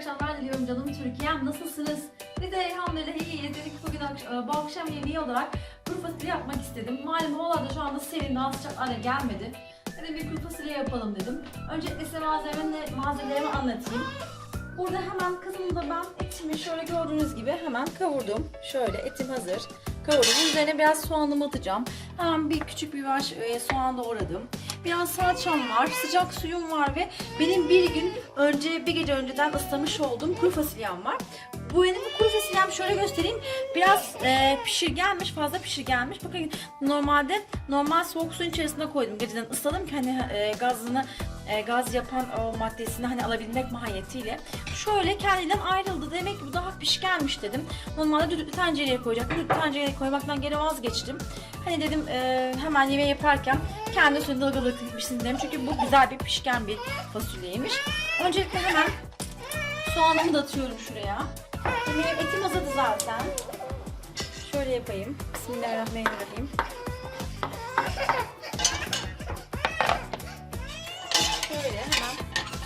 akşamlar diliyorum canım Türkiye'm. Nasılsınız? Biz de elhamdülillah iyiyiz. Dedik bugün ak- e, bu akşam yemeği olarak kuru fasulye yapmak istedim. Malum havalar da şu anda serin, daha sıcak hale gelmedi. Dedim bir kuru fasulye yapalım dedim. Öncelikle size malzememi, malzemelerimi anlatayım. Burada hemen kızımda ben etimi şöyle gördüğünüz gibi hemen kavurdum. Şöyle etim hazır. Kavurdum. Üzerine biraz soğanımı atacağım. Hemen bir küçük bir e, soğan doğradım. Biraz salçam var, sıcak suyum var ve benim bir gün önce, bir gece önceden ıslamış olduğum kuru fasulyem var. Bu benim kuru fasulyem şöyle göstereyim. Biraz e, pişirgenmiş, fazla pişirgenmiş. Bakın normalde normal soğuk suyun içerisine koydum. Geceden ısladım ki hani e, gazını e, gaz yapan o maddesini hani alabilmek mahiyetiyle. Şöyle kendinden ayrıldı. Demek ki bu daha pişkenmiş dedim. Normalde düdüklü tencereye koyacaktım. Düdüklü tencereye koymaktan geri vazgeçtim. Hani dedim e, hemen yemeği yaparken kendi suyunu dalgalık pişsin dedim. Çünkü bu güzel bir pişken bir fasulyeymiş. Öncelikle hemen soğanımı da atıyorum şuraya. Benim etim hazırdı zaten. Şöyle yapayım. Bismillahirrahmanirrahim. Şöyle hemen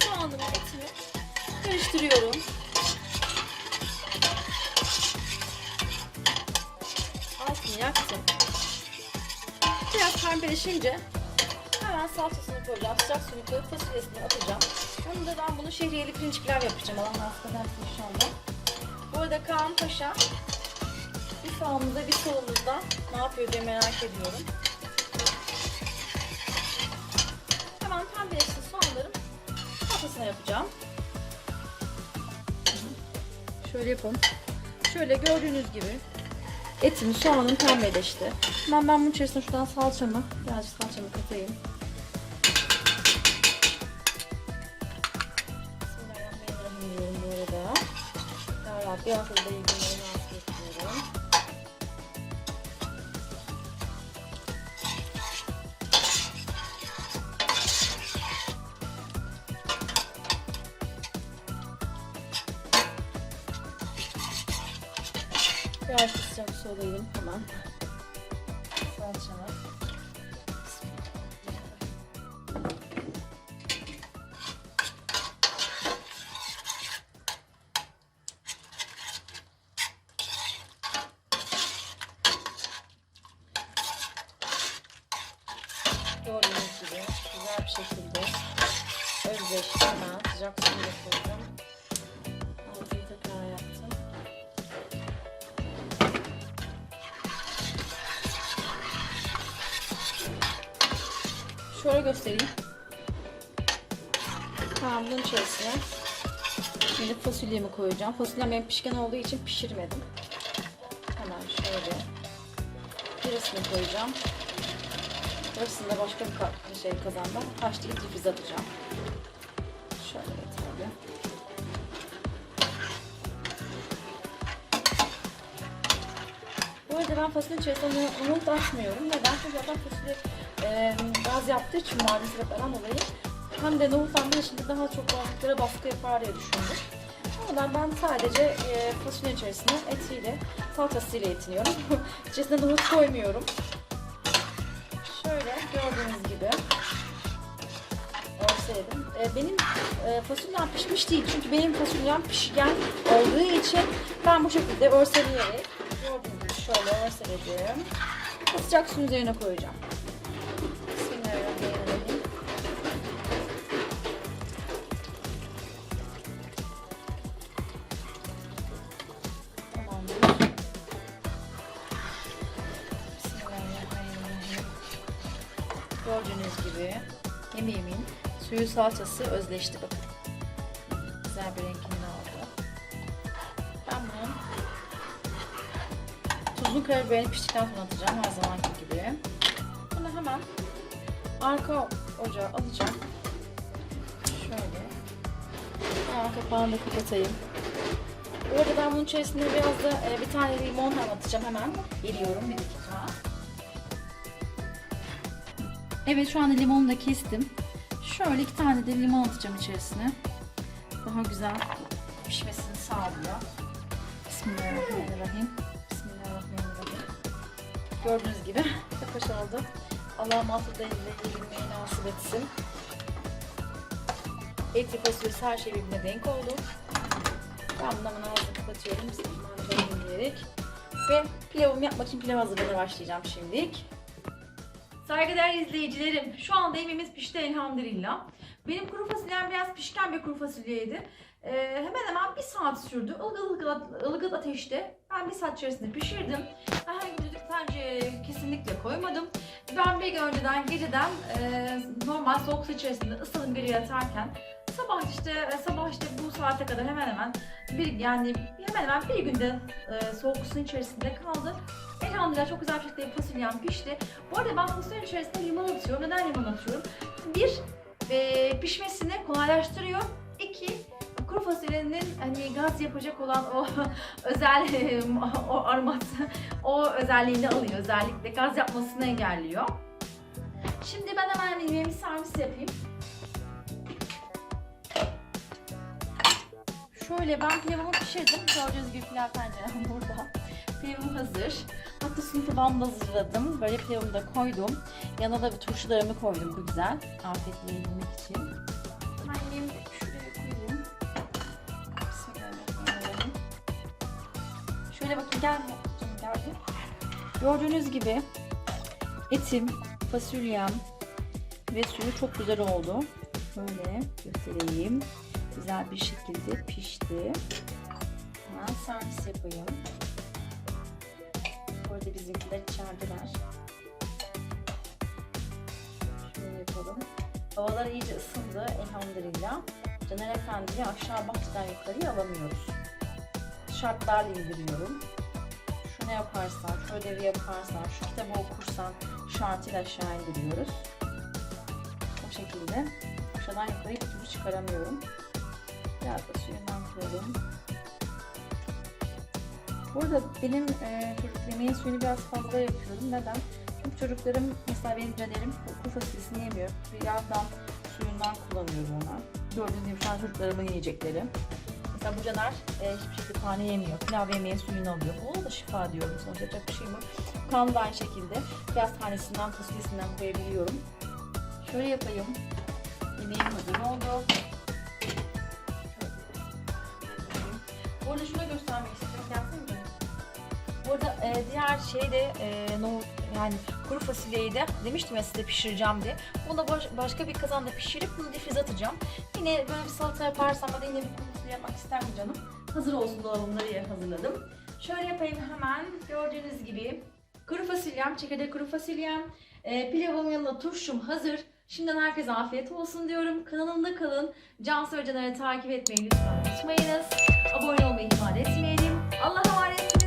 soğanımı etimi karıştırıyorum. Altını yaktım. Biraz pembeleşince hemen salçasını koyacağım. Sıcak suyunu koyup fasulyesini atacağım. Onu da ben bunu şehriyeli pirinç pilav yapacağım. Allah nasip ederse inşallah. Bu arada Kaan Paşa bir sağımızda bir solumuzda ne yapıyor diye merak ediyorum. Hemen pembeleşsin soğanlarım salçasını yapacağım. Şöyle yapalım. Şöyle gördüğünüz gibi etim, soğanım pembeleşti. Hemen ben bunun içerisine şuradan salçamı, birazcık salçamı katayım. Akılda iyi günleri nasip ediyorum. Biraz sıcak su alayım hemen. Salçamı. Sıcak suyu da koydum. Altını tekrar yaptım. Şöyle göstereyim. Tamam bunun içerisine şimdi fasulyemi koyacağım. Fasulyem benim pişken olduğu için pişirmedim. Hemen şöyle yarısını koyacağım. Da başka bir şey kazandım. Haşlayıp difüze atacağım. Yeterli. Bu arada ben fasulye içerisinde nohut- nohut açmıyorum. Neden? Çünkü zaten fasulye e, gaz yaptığı için malum sebeplerden dolayı hem de nohuttan bir şimdi daha çok balıklara baskı yapar diye düşündüm. Ben, ben sadece e, fasulye içerisine etiyle, salçasıyla yetiniyorum. İçerisine nohut koymuyorum. Şöyle gördüğünüz gibi örseledim. E, benim e, fasulyem pişmiş değil çünkü benim fasulyem pişken olduğu için ben bu şekilde örseleyerek gördüğünüz şöyle örseledim. Sıcak suyun üzerine koyacağım. Gördüğünüz gibi yemeğimin suyu salçası özleşti bakın. Güzel bir rengini aldı. Ben bunun tuzlu karabiberini piştikten sonra atacağım her zamanki gibi. Bunu hemen arka ocağa alacağım. Şöyle. Hemen kapağını da kapatayım. Bu arada ben bunun içerisine biraz da e, bir tane limon atacağım hemen. Geliyorum bir dakika. Evet şu anda limonu da kestim. Şöyle iki tane de limon atacağım içerisine. Daha güzel pişmesini sağlıyor. Bismillahirrahmanirrahim. Bismillahirrahmanirrahim. Gördüğünüz gibi hoş oldu. Allah mahsul değil ve yedirmeyi nasip etsin. Etli fasulyesi her şey birbirine denk oldu. Ben bundan hemen ağzını kapatıyorum. Mancalayayım diyerek. Ve pilavımı yapmak için pilav hazırlamaya başlayacağım şimdilik. Saygıdeğer izleyicilerim, şu anda yemeğimiz pişti elhamdülillah. Benim kuru fasulyem biraz pişken bir kuru fasulyeydi. Ee, hemen hemen bir saat sürdü. Ilgıt ılgıt, ılgıt ateşte. Ben bir saat içerisinde pişirdim. Herhangi bir düdük tencereye kesinlikle koymadım. Ben bir gün önceden geceden e, normal soğuk su içerisinde ısladım gece yatarken sabah işte sabah işte bu saate kadar hemen hemen bir yani hemen hemen bir günde e, soğuk suyun içerisinde kaldı. Elhamdülillah çok güzel bir şekilde fasulyem pişti. Bu arada ben fasulyenin içerisine limon atıyorum. Neden limon atıyorum? Bir, e, pişmesini kolaylaştırıyor. İki, kuru fasulyenin hani gaz yapacak olan o özel o aromat, o özelliğini alıyor. Özellikle gaz yapmasını engelliyor. Şimdi ben hemen yemeğimi servis yapayım. Şöyle ben pilavımı pişirdim. Gördüğünüz gibi pilav tencerem burada. Pilavım hazır. Hatta suyun tabağımı da hazırladım. Böyle pilavımı da koydum. Yanına da bir turşularımı koydum bu güzel. Afiyetle yemek için. De şuraya koyayım. Bismillahirrahmanirrahim. Şöyle bakın gel geldi. Gördüğünüz gibi etim, fasulyem ve suyu çok güzel oldu. Böyle göstereyim. Güzel bir şekilde pişti. Hemen servis yapayım. Burada bizimkiler içerideler. Şöyle yapalım. Havalar iyice ısındı elhamdülillah. Caner Efendi'yi aşağı bahçeden yukarıya alamıyoruz. Şartlarla indiriyorum. Şunu yaparsan, şu ödevi yaparsan, şu kitabı okursan şartıyla aşağı indiriyoruz. O şekilde aşağıdan yukarı bir türlü çıkaramıyorum. Biraz da suyundan koyalım. Burada benim e, yemeğin suyunu biraz fazla yapıyorum. Neden? Çünkü çocuklarım mesela benim canerim kuru fasulyesini yemiyor. Birazdan suyundan kullanıyorum ona. Gördüğünüz gibi şu an çocuklarımın yiyecekleri. Mesela bu caner e, hiçbir şekilde tane yemiyor. Pilav yemeğin suyunu alıyor. Ona da şifa diyorum. Sonuçta yapacak bir şey mi? Kan da aynı şekilde. Biraz tanesinden fasulyesinden koyabiliyorum. Şöyle yapayım. Yemeğim hazır oldu. Bu arada şunu göstermek istiyorum. Arada e, diğer şey de e, nohut yani kuru fasulyeyi de demiştim ya size pişireceğim diye. Bunu da baş- başka bir kazanda pişirip bunu difrize atacağım. Yine böyle bir salata yaparsam ya da yine bir kuru fasulye yapmak ister mi canım? Hazır olsun dolabımda diye hazırladım. Şöyle yapayım hemen. Gördüğünüz gibi kuru fasulyem, çekirdek kuru fasulyem, e, pilavımın yanında turşum hazır. Şimdiden herkese afiyet olsun diyorum. Kanalımda kalın. Cansu ve Caner'i takip etmeyi lütfen unutmayınız. Abone olmayı ihmal etmeyelim. Allah'a emanetsiniz.